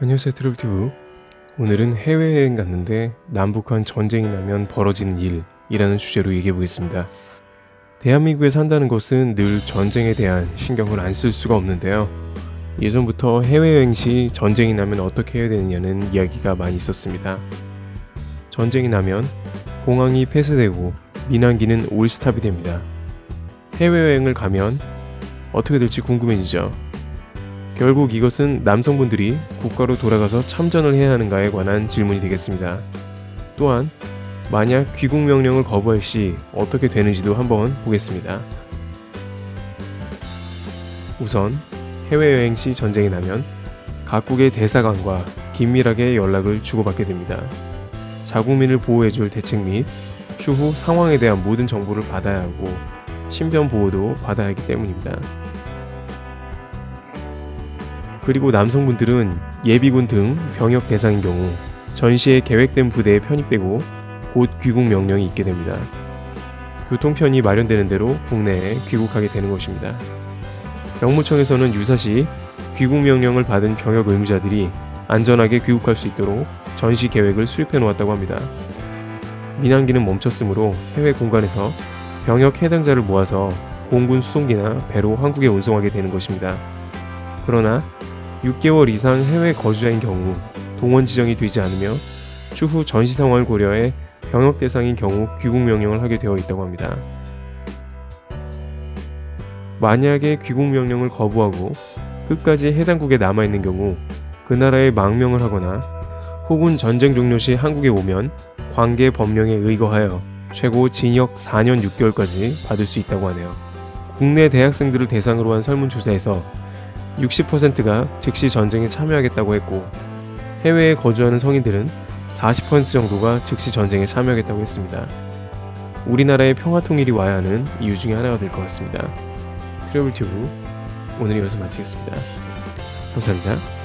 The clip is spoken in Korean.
안녕하세요 트러블튜브. 오늘은 해외여행 갔는데 남북한 전쟁이 나면 벌어지는 일이라는 주제로 얘기해 보겠습니다. 대한민국에 산다는 것은 늘 전쟁에 대한 신경을 안 쓸 수가 없는데요. 예전부터 해외여행 시 전쟁이 나면 어떻게 해야 되느냐는 이야기가 많이 있었습니다. 전쟁이 나면 공항이 폐쇄되고 민항기는 올스탑이 됩니다. 해외여행을 가면 어떻게 될지 궁금해지죠 결국 이것은 남성분들이 국가로 돌아가서 참전을 해야 하는가에 관한 질문이 되겠습니다. 또한 만약 귀국 명령을 거부할 시 어떻게 되는지도 한번 보겠습니다. 우선 해외여행 시 전쟁이 나면 각국의 대사관과 긴밀하게 연락을 주고받게 됩니다. 자국민을 보호해줄 대책 및 추후 상황에 대한 모든 정보를 받아야 하고 신변 보호도 받아야 하기 때문입니다. 그리고 남성분들은 예비군 등 병역 대상인 경우 전시에 계획된 부대에 편입되고 곧 귀국 명령이 있게 됩니다. 교통편이 마련되는 대로 국내에 귀국하게 되는 것입니다. 병무청에서는 유사시 귀국 명령을 받은 병역 의무자들이 안전하게 귀국할 수 있도록 전시 계획을 수립해 놓았다고 합니다. 민항기는 멈췄으므로 해외 공간에서 병역 해당자를 모아서 공군 수송기나 배로 한국에 운송하게 되는 것입니다. 그러나 6개월 이상 해외 거주자인 경우 동원 지정이 되지 않으며 추후 전시 상황을 고려해 병역 대상인 경우 귀국 명령을 하게 되어 있다고 합니다. 만약에 귀국 명령을 거부하고 끝까지 해당국에 남아 있는 경우 그 나라에 망명을 하거나 혹은 전쟁 종료 시 한국에 오면 관계 법령에 의거하여 최고 징역 4년 6개월까지 받을 수 있다고 하네요. 국내 대학생들을 대상으로 한 설문조사에서 60%가 즉시 전쟁에 참여하겠다고 했고 해외에 거주하는 성인들은 40% 정도가 즉시 전쟁에 참여하겠다고 했습니다. 우리나라의 평화 통일이 와야 하는 이유 중에 하나가 될 것 같습니다. 트래블 튜브 오늘 이것을 마치겠습니다. 감사합니다.